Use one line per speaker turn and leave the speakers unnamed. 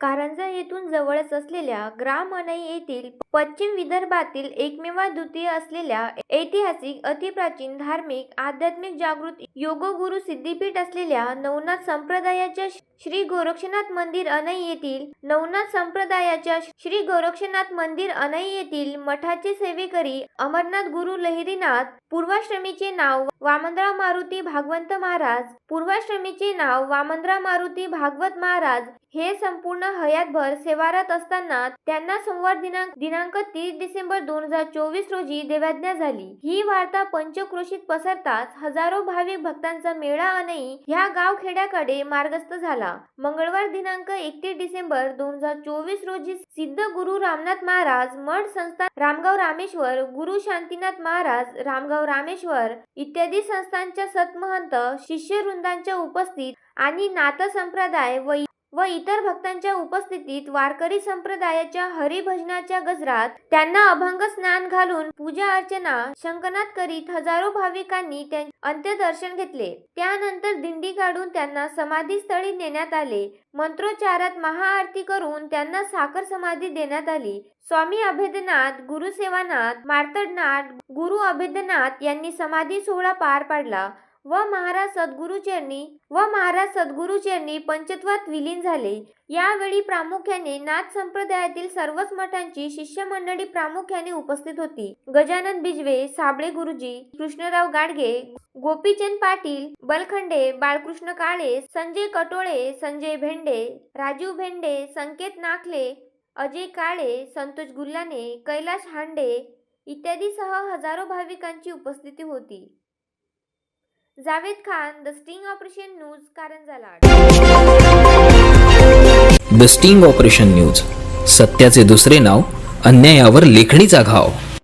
कारंजा येथून जवळच असलेल्या ग्रामनई येथील पश्चिम विदर्भातील एकमेवाद्वितीय असलेल्या ऐतिहासिक अतिप्राचीन धार्मिक आध्यात्मिक जागृत योगगुरु सिद्धीपीठ असलेल्या नवनाथ संप्रदायाच्या श्री गोरक्षनाथ मंदिर अनई येथील नवनाथ संप्रदायाच्या श्री गोरक्षनाथ मंदिर अनई येथील मठाचे सेवेकरी अमरनाथ गुरु लहिरीनाथ पूर्वाश्रमीचे नाव वामनराव मारुती भागवंत महाराज पूर्वाश्रमीचे नाव वामनराव मारुती भागवत महाराज हे संपूर्ण हयातभर सेवारत असताना त्यांना सोमवार दिनांक दिनांक तीस डिसेंबर दोन हजार चोवीस रोजी देवाज्ञा झाली. ही वार्ता पंचक्रोशीत पसरताच हजारो भाविक भक्तांचा मेळा अनई ह्या गावखेड्याकडे मार्गस्थ झाला. मंगळवार दिनांक एकतीस डिसेंबर दोन हजार चोवीस रोजी सिद्ध गुरु रामनाथ महाराज मठ संस्थान रामगाव रामेश्वर गुरु शांतीनाथ महाराज रामगाव रामेश्वर इत्यादी संस्थांच्या सतमहंत शिष्यवृंदांच्या उपस्थित आणि नाथ संप्रदाय व व इतर भक्तांच्या उपस्थितीत वारकरी संप्रदायाच्या हरिभजनाच्या गजरात त्यांना अभंग स्नान घालून पूजा अर्चना शंकनाद करीत हजारो भाविकांनी अंत्यदर्शन घेतले. त्यानंतर दिंडी काढून त्यांना समाधी स्थळी नेण्यात आले. मंत्रोच्चारात महाआरती करून त्यांना साखर समाधी देण्यात आली. स्वामी अभेदनाथ गुरुसेवानाथ मार्तडनाथ गुरु अभेदनाथ यांनी समाधी सोहळा पार पाडला. व महाराज सद्गुरुचरणी व महाराज सद्गुरुचरणी पंचत्वात विलीन झाले. यावेळी प्रामुख्याने नाथ संप्रदायातील सर्वच मठांची शिष्यमंडळी प्रामुख्याने उपस्थित होती. गजानन बिजवे साबळे गुरुजी कृष्णराव गाडगे गोपीचंद पाटील बलखंडे बाळकृष्ण काळे संजय कटोळे संजय भेंडे राजीव भेंडे संकेत नाखले अजय काळे संतोष गुल्लाने कैलाश हांडे इत्यादीसह हजारो भाविकांची उपस्थिती होती. Javed Khan the sting operation news कारण झाला
द स्टिंग ऑपरेशन न्यूज सत्याचे दुसरे नाव अन्यायावर लेखणीचा घाव.